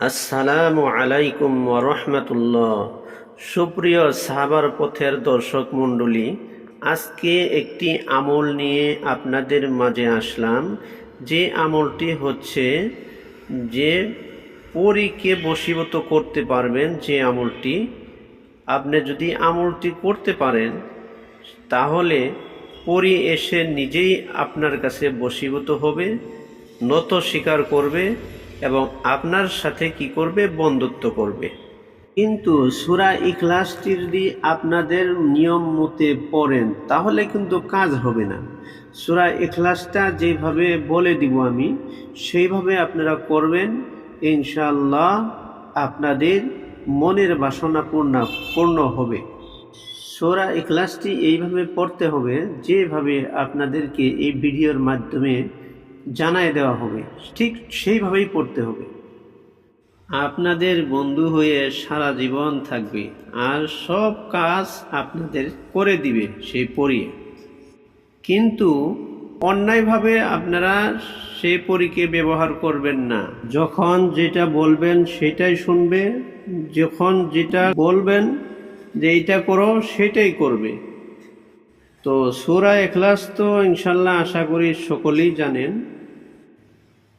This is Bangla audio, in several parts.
আসসালামু আলাইকুম ওরহমতুল্লাহ সুপ্রিয় সাহাবার পথের দর্শক মণ্ডলী, আজকে একটি আমল নিয়ে আপনাদের মাঝে আসলাম। যে আমলটি হচ্ছে যে পরীকে বশীভূত করতে পারবেন যে আমলটি। আপনি যদি আমলটি করতে পারেন, তাহলে পরি এসে নিজেই আপনার কাছে বশীভূত হবে, নত স্বীকার করবে এবং আপনার সাথে কি করবে? বন্ধুত্ব করবে। কিন্তু সুরা ইখলাসটি যদি আপনাদের নিয়ম মতে পড়েন, তাহলে কিন্তু কাজ হবে না। সুরা ইখলাসটা যেভাবে বলে দিব আমি, সেইভাবে আপনারা করবেন। ইনশাল্লাহ আপনাদের মনের বাসনা পূর্ণ পূর্ণ হবে। সোরা ইখলাসটি এইভাবে পড়তে হবে, যেভাবে আপনাদেরকে এই ভিডিওর মাধ্যমে জানায় দেওয়া হবে। ঠিক সেইভাবেই পড়তে হবে। আপনাদের বন্ধু হয়ে সারা জীবন থাকবে আর সব কাজ আপনাদের করে দিবে সেই পরিয়ে কিন্তু অন্যায়ভাবে আপনারা সে পরীকে ব্যবহার করবেন না। যখন যেটা বলবেন সেটাই শুনবে, যখন যেটা বলবেন যে এইটা করো সেটাই করবে। তো সুরা এখলাস তো ইনশাল্লাহ আশা করি সকলেই জানেন।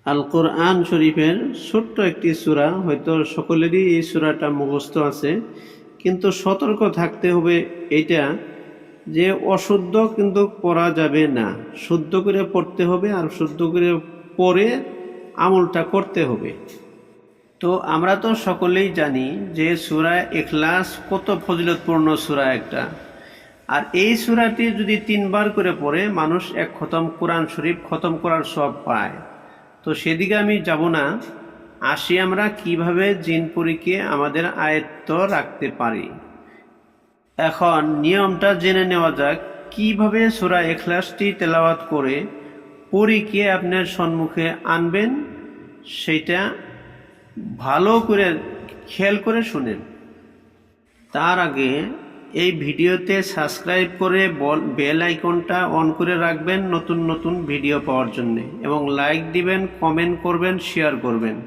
আল কোরআন শরীফের ছোট্ট একটি সূরা, হয়তো সকলেরই এই সূরাটা মুখস্থ আছে, কিন্তু সতর্ক থাকতে হবে এটা যে অশুদ্ধ কিন্তু পড়া যাবে না। শুদ্ধ করে পড়তে হবে আর শুদ্ধ করে পড়ে আমলটা করতে হবে। তো আমরা তো সকলেই জানি যে সূরা এখলাস কত ফজিলতপূর্ণ সূরা একটা। আর এই সূরাটি যদি তিনবার করে পড়ে, মানুষ এক খতম কোরআন শরীফ খতম করার সব পায়। তো সেদিকে আমি যাব না। আসি আমরা কীভাবে জিনপুরীকে আমাদের আয়ত্ত রাখতে পারি। এখন নিয়মটা জেনে নেওয়া যাক, কীভাবে সুরা এখলাসটি তেলাওয়াত করে পরীকে আপনার সম্মুখে আনবেন, সেটা ভালো করে খেয়াল করে শুনেন। তার আগে এই ভিডিওতে সাবস্ক্রাইব করে বল আইকনটা অন করে রাখবেন নতুন নতুন ভিডিও পাওয়ার জন্য এবং লাইক দিবেন, কমেন্ট করবেন, শেয়ার করবেন।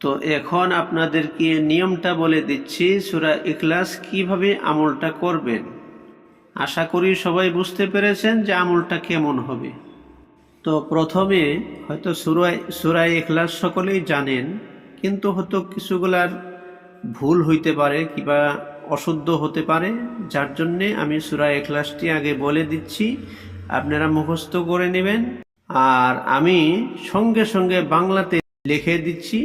তো এখন আপনাদেরকে নিয়মটা বলে দিচ্ছি, সুরা ইখলাস কীভাবে আমলটা করবেন। আশা করি সবাই বুঝতে পেরেছেন যে আমলটা কেমন হবে। তো প্রথমে হয়তো সুরাই সুরাই ইখলাস সকলেই জানেন, কিন্তু হয়তো কিছুগুলার ভুল হইতে পারে কিবা অশুদ্ধ হতে পারে যার জন্যে আমি সুরা এখলাসটি আগে বলে দিচ্ছি আপনারা মুখস্থ করে নেবেন আর আমি সঙ্গে সঙ্গে বাংলাতে লিখে দিচ্ছি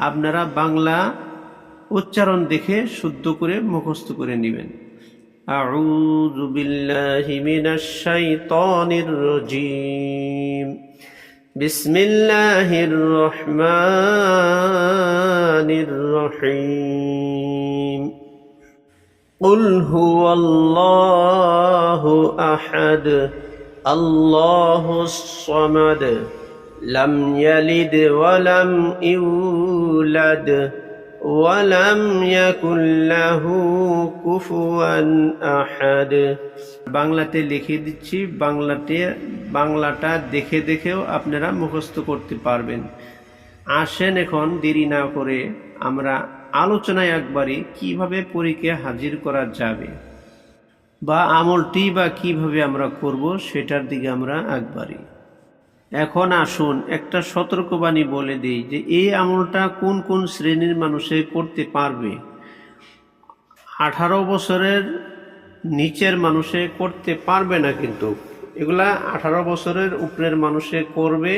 আপনারা বাংলা উচ্চারণ দেখে শুদ্ধ করে মুখস্থ করে নেবেন أعوذ بالله من الشيطان الرجيم بسم الله الرحمن الرحيم قل هو الله احد الله الصمد لم يلد ولم يولد ولم يكن له كفوا احد বাংলাতে লিখে দিচ্ছি বাংলাতে বাংলাটা দেখে দেখেও আপনারা মুখস্থ করতে পারবেন আসেন এখন দেরি না করে আমরা আলোচনায় একবারই কীভাবে পরীকে হাজির করা যাবে? বা আমলটি বা কীভাবে আমরা করব সেটার দিকে আমরা একবারই। এখন আসুন একটা সতর্কবাণী বলে দিই যে, এই আমলটা কোন কোন শ্রেণির মানুষে করতে পারবে? আঠারো বছরের নিচের মানুষে করতে পারবে না কিন্তু। এগুলা আঠারো বছরের উপরের মানুষে করবে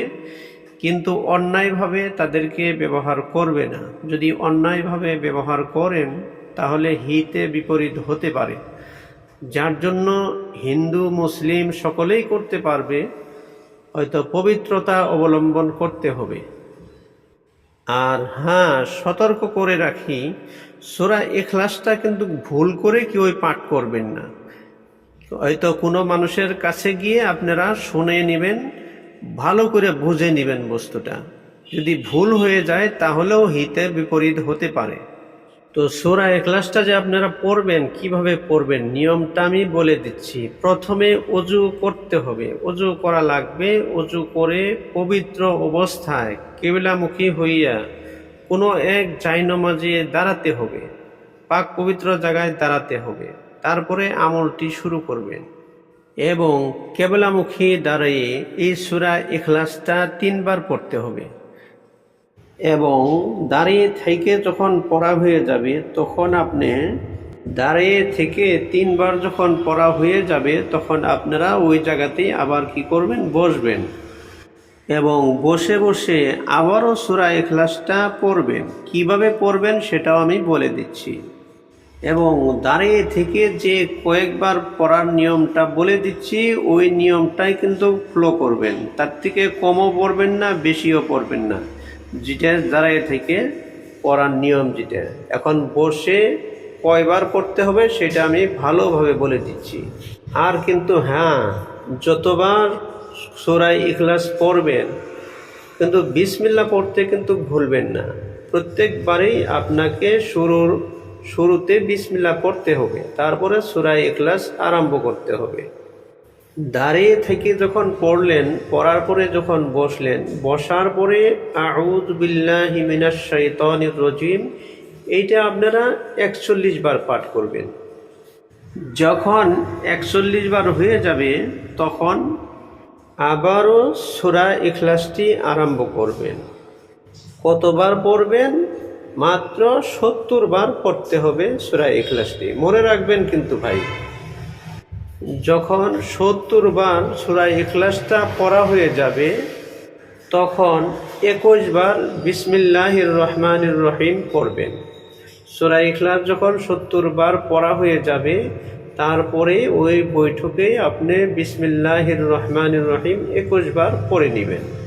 কিন্তু অন্যায়ভাবে তাদেরকে ব্যবহার করবে না। যদি অন্যায়ভাবে ব্যবহার করেন, তাহলে হিতে বিপরীত হতে পারে। যার জন্য হিন্দু, মুসলিম সকলেই করতে পারবে, হয়তো পবিত্রতা অবলম্বন করতে হবে। আর হ্যাঁ সতর্ক করে রাখি, সোরা এখলাসটা কিন্তু ভুল করে কেউ পাঠ করবেন না। হয়তো কোনো মানুষের কাছে গিয়ে আপনারা শুনে নেবেন ভালো করে বুঝে নেবেন বস্তুটা। যদি ভুল হয়ে যায়, তাহলেও হিতে বিপরীত হতে পারে। তো সোরা এখলাসটা যে আপনারা পড়বেন, কীভাবে পড়বেন, নিয়মটা আমি বলে দিচ্ছি। প্রথমে অজু করতে হবে। অজু করা লাগবে, অজু করে পবিত্র অবস্থায়, কেবলামুখী হইয়া কোনো এক জায়নমাজে দাঁড়াতে হবে। পাক পবিত্র জায়গায় দাঁড়াতে হবে। তারপরে আমলটি শুরু করবেন। এবং কেবলামুখী দাঁড়িয়ে এই সুরা ইখলাসটা তিনবার পড়তে হবে। এবং দাঁড়িয়ে থেকে যখন পড়া হয়ে যাবে, তখন আপনি দাঁড়িয়ে থেকে তিনবার যখন পড়া হয়ে যাবে, তখন আপনারা ওই জায়গাতেই আবার কি করবেন? বসবেন। এবং বসে বসে আবারও সুরা এখলাসটা পড়বেন। কীভাবে পড়বেন সেটাও আমি বলে দিচ্ছি। এবং দাঁড়িয়ে থেকে যে কয়েকবার পড়ার নিয়মটা বলে দিচ্ছি, ওই নিয়মটাই কিন্তু ফ্লো করবেন। তার থেকে কমও পড়বেন না, বেশিও পড়বেন না। যেটা দাঁড়িয়ে থেকে পড়ার নিয়ম যেটা এখন বসে কয়বার পড়তে হবে সেটা আমি ভালোভাবে বলে দিচ্ছি। আর কিন্তু হ্যাঁ যতবার সোরাই ইখলাস পড়বেন, কিন্তু বিসমিল্লা পড়তে কিন্তু ভুলবেন না। প্রত্যেকবারেই আপনাকে শুরুর শুরুতে বিসমিল্লা পড়তে হবে, তারপরে সুরাই ইখলাস আরম্ভ করতে হবে। দাঁড়িয়ে থেকে যখন পড়লেন, পড়ার পরে যখন বসলেন, বসার পরে আউদ বিল্লাহি মিনাশ শাইতানির রজিম, এইটা আপনারা একচল্লিশ বার পাঠ করবেন। যখন একচল্লিশ বার হয়ে যাবে, তখন আবারও সুরা ইখলাসটি আরম্ভ করবেন। কতবার পড়বেন? মাত্র সত্তর বার পড়তে হবে সুরা ইখলাসটি মনে রাখবেন কিন্তু ভাই, যখন সত্তর বার সুরা ইখলাসটা পড়া হয়ে যাবে, তখন একুশ বার বিসমিল্লাহির রহমানির রহিম পড়বেন। সুরা ইখলাস যখন সত্তর বার পড়া হয়ে যাবে, তারপরে ওই বৈঠকে আপনি বিসমিল্লাহির রহমানির রহিম একুশ বার পড়ে নেবেন।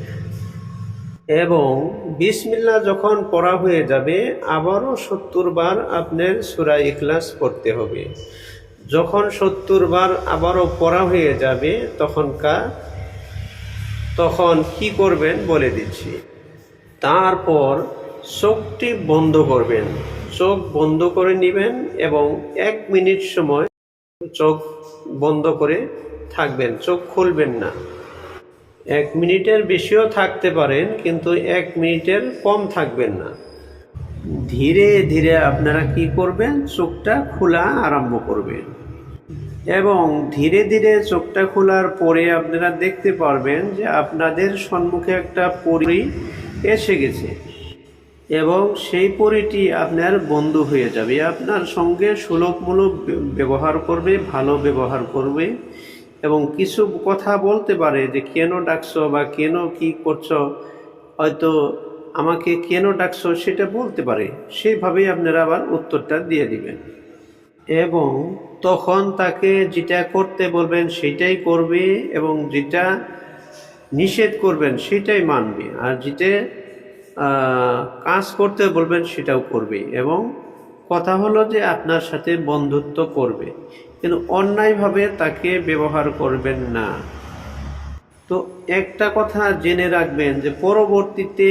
এবং বিসমিল্লা যখন পড়া হয়ে যাবে, আবারও সত্তর বার আপনার সুরা ইখলাস পড়তে হবে। যখন সত্তর বার আবারও পড়া হয়ে যাবে, তখনকার, তখন কি করবেন বলে দিচ্ছি। তারপর চোখটি বন্ধ করবেন। চোখ বন্ধ করে নেবেন এবং এক মিনিট সময় চোখ বন্ধ করে থাকবেন। চোখ খুলবেন না। এক মিনিটের বেশিও থাকতে পারেন, কিন্তু এক মিনিটের কম থাকবেন না। ধীরে ধীরে আপনারা কি করবেন? চোখটা খোলা আরম্ভ করবেন। এবং ধীরে ধীরে চোখটা খোলার পরে আপনারা দেখতে পারবেন যে আপনাদের সম্মুখে একটা পরি এসে গেছে। এবং সেই পরিটি আপনার বন্ধু হয়ে যাবে। আপনার সঙ্গে সুলভমূলক ব্যবহার করবে, ভালো ব্যবহার করবে। এবং কিছু কথা বলতে পারে যে কেন ডাকছো বা কেন কি করছ, হয়তো আমাকে কেন ডাকছো সেটা বলতে পারে। সেইভাবেই আপনারা আবার উত্তরটা দিয়ে দিবেন। এবং তখন তাকে যেটা করতে বলবেন সেটাই করবে এবং যেটা নিষেধ করবেন সেটাই মানবে। আর যেটা কাজ করতে বলবেন সেটাও করবে। এবং কথা হলো যে আপনার সাথে বন্ধুত্ব করবে, কিন্তু অন্যায়ভাবে তাকে ব্যবহার করবেন না। তো একটা কথা জেনে রাখবেন যে পরবর্তীতে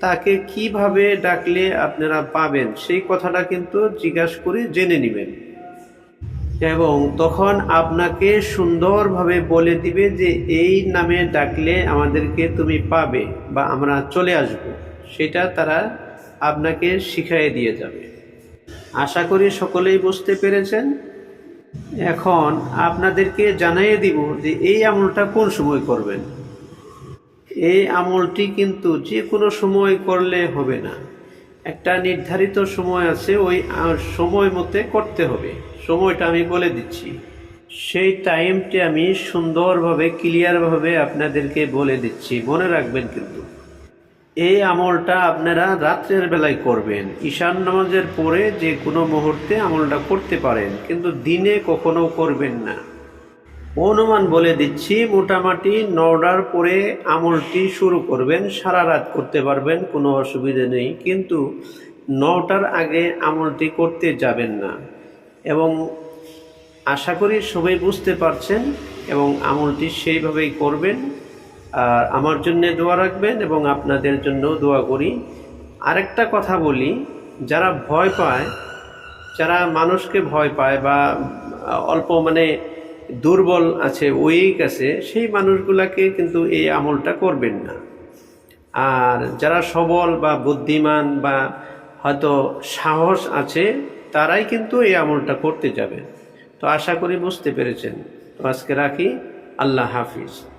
তাকে কীভাবে ডাকলে আপনারা পাবেন, সেই কথাটা কিন্তু জিজ্ঞাসা করে জেনে নেবেন। এবং তখন আপনাকে সুন্দরভাবে বলে দিবে যে এই নামে ডাকলে আমাদেরকে তুমি পাবে বা আমরা চলে আসব, সেটা তারা আপনাকে শিখাই দিয়ে যাবে। আশা করি সকলেই বুঝতে পেরেছেন। এখন আপনাদেরকে জানাইয়ে দিব যে এই আমলটা কোন সময় করবেন। এই আমলটি কিন্তু যে কোনো সময় করলে হবে না। একটা নির্ধারিত সময় আছে, ওই সময় মতে করতে হবে। সময়টা আমি বলে দিচ্ছি। সেই টাইমটি আমি সুন্দরভাবে, ক্লিয়ারভাবে আপনাদেরকে বলে দিচ্ছি। মনে রাখবেন কিন্তু। এই আমলটা আপনারা রাত্রের বেলায় করবেন। ঈশান নামাজের পরে যে কোনো মুহূর্তে আমলটা করতে পারেন, কিন্তু দিনে কখনো করবেন না। অনুমান বলে দিচ্ছি, মোটামুটি নটার পরে আমলটি শুরু করবেন, সারা রাত করতে পারবেন, কোনো অসুবিধা নেই। কিন্তু নটার আগে আমলটি করতে যাবেন না। এবং আশা করি সবাই বুঝতে পারছেন এবং আমলটি সেইভাবেই করবেন। আর আমার জন্যে দোয়া রাখবেন এবং আপনাদের জন্য দোয়া করি। আরেকটা কথা বলি, যারা ভয় পায়, যারা মানুষকে ভয় পায় বা অল্প মানে দুর্বল আছে উইক আছে, সেই মানুষগুলাকে কিন্তু এই আমলটা করবেন না। আর যারা সবল বা বুদ্ধিমান বা হয়তো সাহস আছে, তারাই কিন্তু এই আমলটা করতে যাবে। তো আশা করি বুঝতে পেরেছেন। তো আজকে রাখি। আল্লাহ হাফিজ।